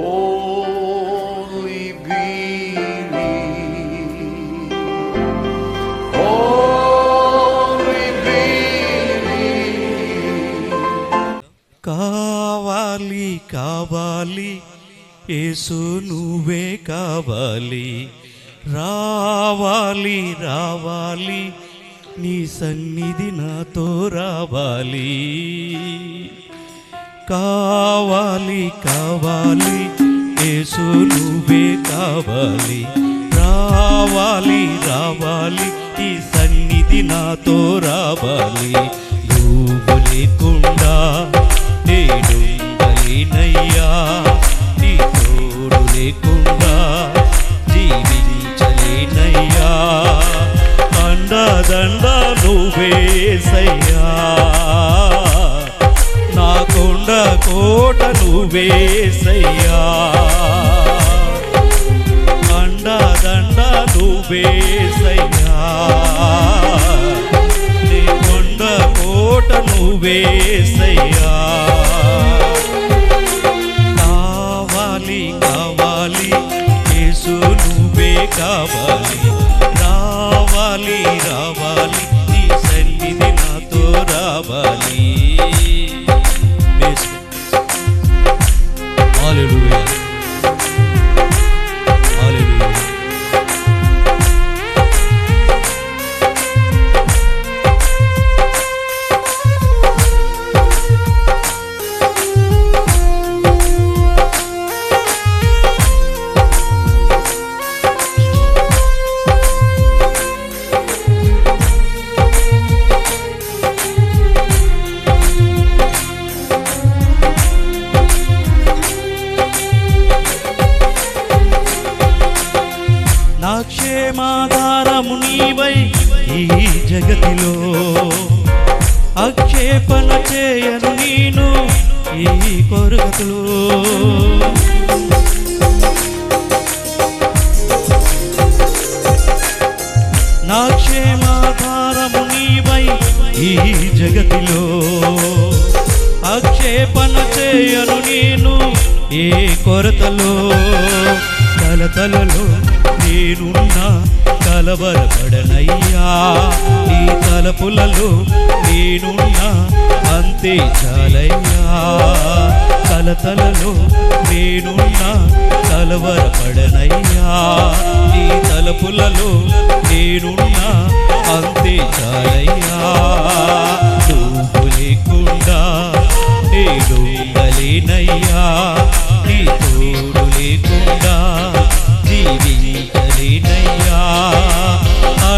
Only believe. Only believe. కావాలి కావాలి యేసు నువ్వే కావాలి రావాలి రావాలి నీ సన్నిధి నాతో రావాలి కావాలి కావాలి. యేసు నువ్వే కావాలి. రావాలి రావాలి. ఈ సన్నిధి నాతో రావాలి. నువ్వు లేకుండా నువ్వేసయ్యా అండదండ నువ్వేసయ్యా నీ కొండ కోట నువ్వేసయ్యా కావాలి కావాలి యేసు నువ్వే కావాలి. రావాలి రావాలి నీ సన్నిధి నాతో రావాలి. నీవై ఈ జగతిలో అక్షేపణ చేయను నేను ఈ కొరగతులు. నా క్షేమాధారము నీవై ఈ జగతిలో అక్షేపణ చేయను నేను ఏ కొరతలో కలతలలో నేనున్నా కలవరపడనయ్యా. నీ తలపులలో నేనున్నా అంతే చాలయ్యా. కలతలలో నేనున్నా కలవరపడనయ్యా. నీ తలపులలో నేనున్నా అంతే చాలయ్యా.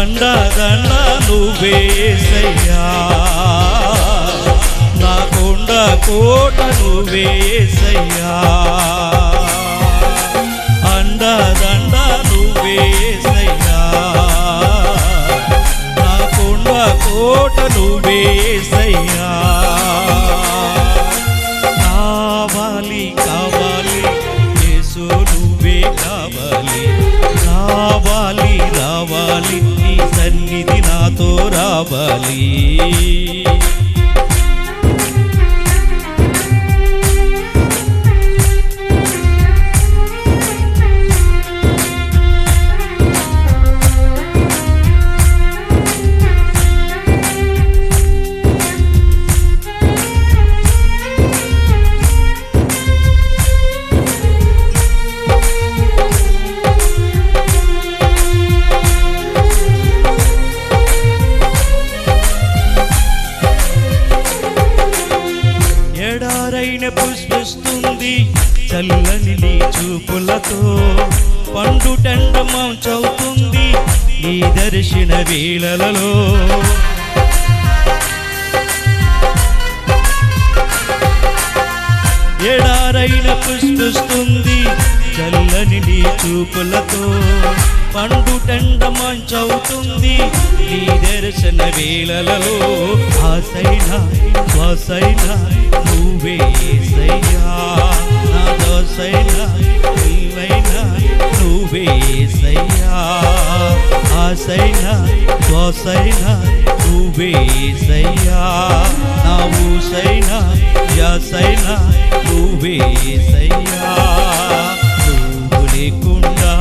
దండ దండ నువ్వేసయ్యా నా కొండ కోట నువ్వేసయ్యా రావాలి. పైన పుష్పిస్తుంది చల్లని నీ చూపులతో. పండు టెండమం చౌతుంది నీ దర్శన వేళలలో. ఎడారైన పుష్పిస్తుంది చల్లని నీ చూపులతో పండు టెండ మంచవుతుంది. నీ దర్శన వేళలలో ఆసైన శ్వాసైన నువ్వే సయ్యా నా దోసైనా నీవైనా నువ్వే సయ్యా ఆసైన శ్వాసైన నువ్వే సయ్యా నా ఊసైనా నువ్వే సయ్యా నువ్వు లేకుండా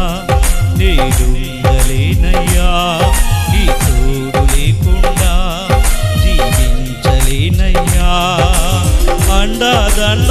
నేను ఉండలేనయ్యా. నీ తోడు లేకుండా జీవించలేనయ్యా. అండదండ